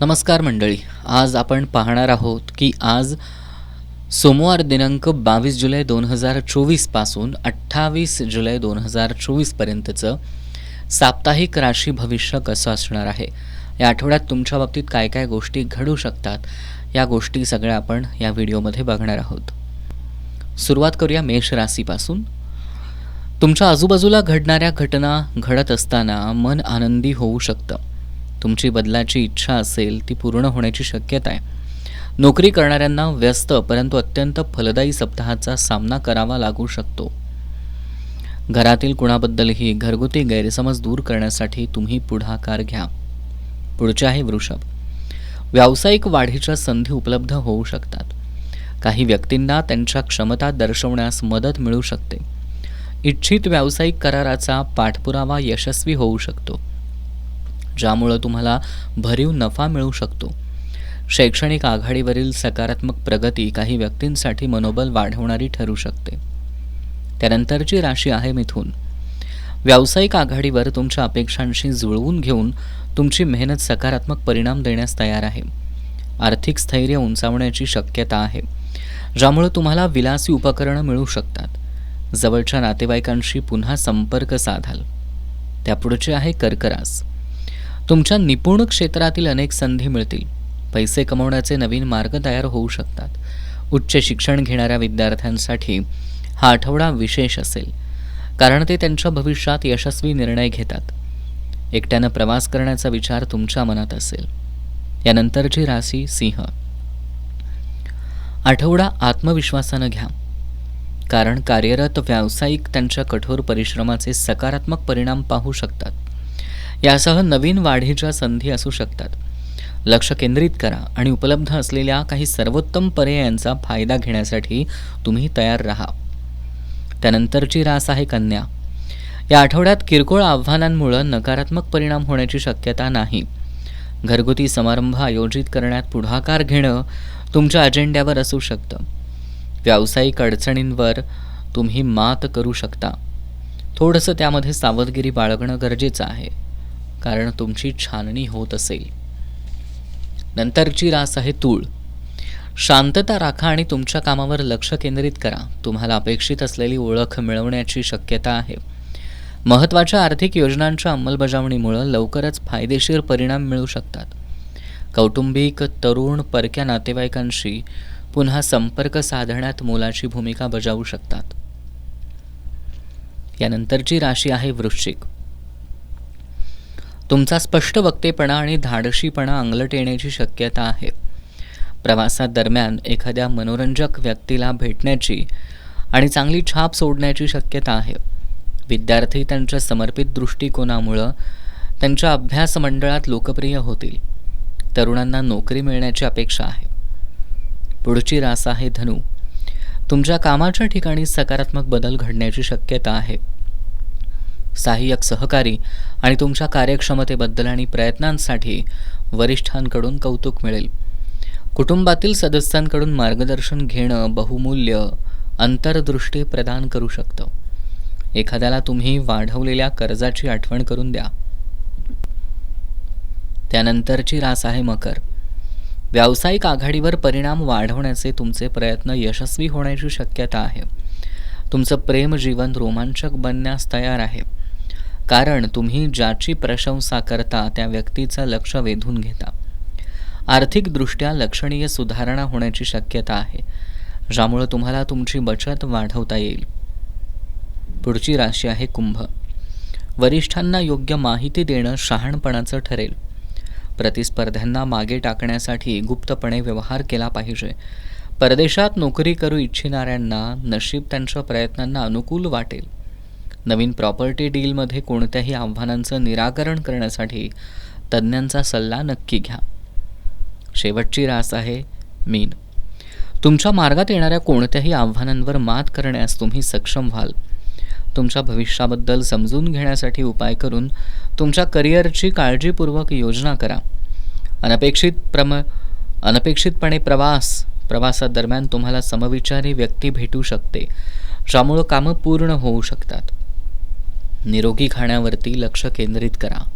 नमस्कार मंडळी आज आपण पाहणार आहोत की आज सोमवार दिनांक बावीस जुलै दोन हजार चोवीसपासून अठ्ठावीस जुलै दोन हजार चोवीसपर्यंतचं साप्ताहिक राशी भविष्य कसं असणार आहे? या आठवड्यात तुमच्या बाबतीत काय काय गोष्टी घडू शकतात? या गोष्टी सगळ्या आपण या व्हिडिओमध्ये बघणार आहोत. सुरुवात करूया मेष राशीपासून. तुमच्या आजूबाजूला घडणाऱ्या घटना घडत असताना मन आनंदी होऊ शकतं. तुमची बदलाची इच्छा असेल ती पूर्ण होण्याची शक्यता आहे. नोकरी करणाऱ्यांना व्यस्त परंतु अत्यंत फलदायी सप्ताहाचा सामना करावा लागू शकतो. घरातील कुणाबद्दलही घरगुती गैरसमज दूर करण्यासाठी तुम्ही पुढाकार घ्या. पुढचे आहे वृषभ. व्यावसायिक वाढीच्या संधी उपलब्ध होऊ शकतात. काही व्यक्तींना त्यांच्या क्षमता दर्शवण्यास मदत मिळू शकते. इच्छित व्यावसायिक कराराचा पाठपुरावा यशस्वी होऊ शकतो. ज्यामुळं तुम्हाला भरीव नफा मिळू शकतो. शैक्षणिक आघाडीवरील सकारात्मक प्रगती काही व्यक्तींसाठी मनोबल वाढवणारी ठरू शकते. त्यानंतरची राशी आहे मिथून. व्यावसायिक आघाडीवर तुमच्या अपेक्षांशी जुळवून घेऊन तुमची मेहनत सकारात्मक परिणाम देण्यास तयार आहे. आर्थिक स्थैर्य उंचावण्याची शक्यता आहे ज्यामुळे तुम्हाला विलासी उपकरणं मिळू शकतात. जवळच्या नातेवाईकांशी पुन्हा संपर्क साधाल. त्यापुढचे आहे कर्करास. तुमच्या निपुण क्षेत्रातील अनेक संधी मिळतील. पैसे कमवण्याचे नवीन मार्ग तयार होऊ शकतात. उच्च शिक्षण घेणाऱ्या विद्यार्थ्यांसाठी हा आठवडा विशेष असेल कारण ते त्यांच्या भविष्यात यशस्वी निर्णय घेतात. एकट्यानं प्रवास करण्याचा विचार तुमच्या मनात असेल. यानंतरची राशी सिंह. आठवडा आत्मविश्वासानं घ्या. कारण कार्यरत व्यावसायिक त्यांच्या कठोर परिश्रमाचे सकारात्मक परिणाम पाहू शकतात. यासह नवीन वाढीच्या संधी असू शकतात. लक्ष केंद्रित करा आणि उपलब्ध असलेल्या काही सर्वोत्तम पर्यायांचा फायदा घेण्यासाठी तुम्ही तयार राहा. त्यानंतरची रास आहे कन्या. या आठवड्यात किरकोळ आव्हानांमुळं नकारात्मक परिणाम होण्याची शक्यता नाही. घरगुती समारंभ आयोजित करण्यात पुढाकार घेणं तुमच्या अजेंड्यावर असू शकतं. व्यावसायिक अडचणींवर तुम्ही मात करू शकता. थोडंसं त्यामध्ये सावधगिरी बाळगणं गरजेचं आहे. कारण तुमची छाननी होत असेल. नंतरची रास आहे तूळ. शांतता राखा आणि तुमच्या कामावर लक्ष केंद्रित करा. तुम्हाला अपेक्षित असलेली ओळख मिळवण्याची शक्यता आहे. महत्त्वाच्या आर्थिक योजनांच्या अंमलबजावणीमुळं लवकरच फायदेशीर परिणाम मिळू शकतात. कौटुंबिक तरुण परक्या नातेवाईकांशी पुन्हा संपर्क साधण्यात मोलाची भूमिका बजावू शकतात. यानंतरची राशी आहे वृश्चिक. तुमचा स्पष्ट वक्तेपणा आणि धाडशीपणा अंगलट येण्याची शक्यता आहे. प्रवासादरम्यान एखाद्या मनोरंजक व्यक्तीला भेटण्याची आणि चांगली छाप सोडण्याची शक्यता आहे. विद्यार्थी त्यांच्या समर्पित दृष्टिकोनामुळं त्यांच्या अभ्यास मंडळात लोकप्रिय होतील. तरुणांना नोकरी मिळण्याची अपेक्षा आहे. पुढची रास आहे धनु. तुमच्या कामाच्या ठिकाणी सकारात्मक बदल घडण्याची शक्यता आहे. सहाय्यक सहकारी आणि तुमच्या कार्यक्षमतेबद्दल आणि प्रयत्नांसाठी वरिष्ठांकडून कौतुक मिळेल. कुटुंबातील सदस्यांकडून मार्गदर्शन घेणं बहुमूल्य अंतर्दृष्टी प्रदान करू शकतं. एखाद्याला तुम्ही वाढवलेल्या कर्जाची आठवण करून द्या. त्यानंतरची रास आहे मकर. व्यावसायिक आघाडीवर परिणाम वाढवण्याचे तुमचे प्रयत्न यशस्वी होण्याची शक्यता आहे. तुमचं प्रेम जीवन रोमांचक बनण्यास तयार आहे. कारण तुम्ही ज्याची प्रशंसा करता त्या व्यक्तीचं लक्ष वेधून घेता. आर्थिकदृष्ट्या लक्षणीय सुधारणा होण्याची शक्यता आहे ज्यामुळं तुम्हाला तुमची बचत वाढवता येईल. पुढची राशी आहे कुंभ. वरिष्ठांना योग्य माहिती देणं शहाणपणाचं ठरेल. प्रतिस्पर्ध्यांना मागे टाकण्यासाठी गुप्तपणे व्यवहार केला पाहिजे. परदेशात नोकरी करू इच्छिणाऱ्यांना नशीब त्यांच्या प्रयत्नांना अनुकूल वाटेल. नवीन प्रॉपर्टी डीलमध्ये कोणत्याही आव्हानांचं निराकरण करण्यासाठी तज्ज्ञांचा सल्ला नक्की घ्या. शेवटची रास आहे मीन. तुमच्या मार्गात येणाऱ्या कोणत्याही आव्हानांवर मात करण्यास तुम्ही सक्षम व्हाल. तुमच्या भविष्याबद्दल समजून घेण्यासाठी उपाय करून तुमच्या करिअरची काळजीपूर्वक योजना करा. अनपेक्षित प्रम अनपेक्षितपणे प्रवास प्रवासादरम्यान तुम्हाला समविचारी व्यक्ती भेटू शकते ज्यामुळं कामं पूर्ण होऊ शकतात. निरोगी खाण्यावरती लक्ष केंद्रित करा.